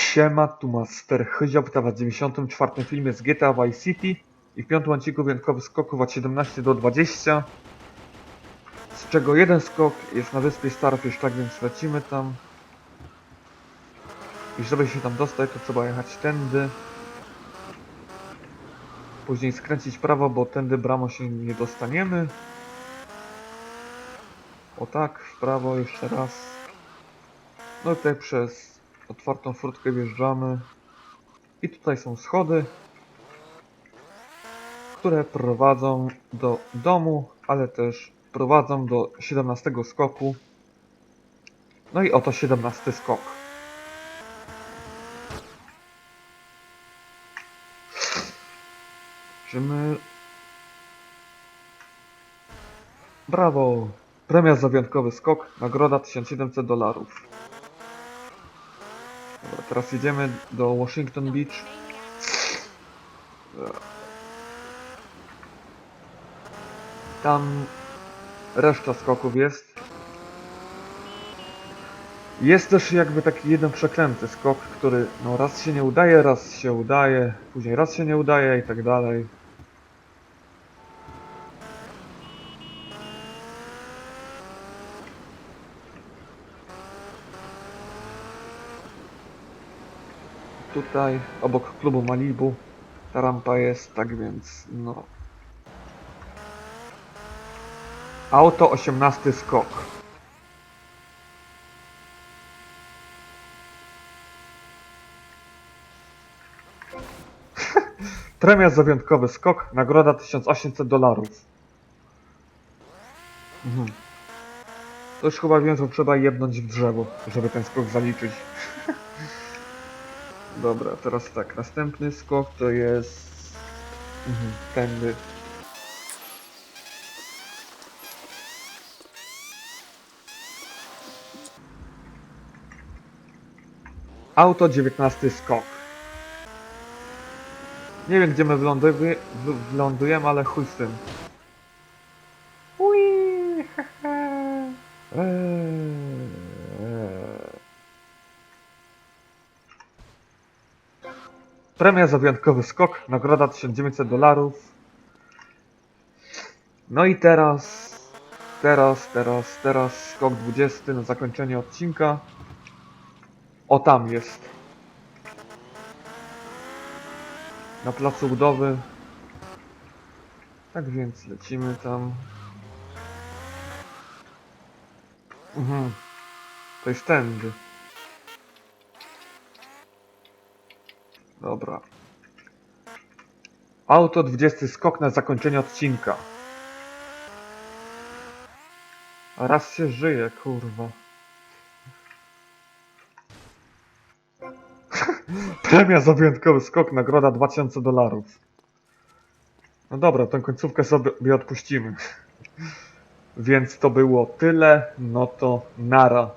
Siema, tu Master Chyzio, witam was w 94 filmie z GTA Vice City i w piątym odcinku wyjątkowy skoków od 17 do 20 z czego jeden skok jest na wyspie Starfish, tak więc lecimy tam. I żeby się tam dostać to trzeba jechać tędy. Później skręcić prawo, bo tędy bramą się nie dostaniemy. O tak, w prawo jeszcze raz. No i tutaj przez otwartą furtkę wjeżdżamy. I tutaj są schody, które prowadzą do domu, ale też prowadzą do 17 skoku. No i oto 17 skok. Czymy... Brawo! Premia za wyjątkowy skok, nagroda 1700 dolarów. Teraz jedziemy do Washington Beach. Tam reszta skoków jest. Jest też jakby taki jeden przeklęty skok, który no raz się nie udaje, raz się udaje, później raz się nie udaje i tak dalej. Tutaj obok klubu Malibu ta rampa jest, tak więc no. Auto 18 skok. Premia za wyjątkowy skok, nagroda 1800 dolarów. Mhm. To już chyba wiem, że trzeba jebnąć w drzewo, żeby ten skok zaliczyć. Dobra, teraz tak, następny skok to jest mhm, tędy. Auto 19 skok. Nie wiem gdzie my wylądujemy, w- wylądujemy ale chuj z tym. Premia za wyjątkowy skok, nagroda 1900 dolarów. No i teraz, teraz, teraz, teraz skok 20 na zakończenie odcinka. O tam jest. Na placu budowy. Tak więc lecimy tam. Mhm. To jest tędy. Dobra. Auto 20 skok na zakończenie odcinka. A raz się żyje, kurwa. Premia za wyjątkowy skok, nagroda 2000 dolarów. No dobra, tę końcówkę sobie odpuścimy. Więc to było tyle, no to nara.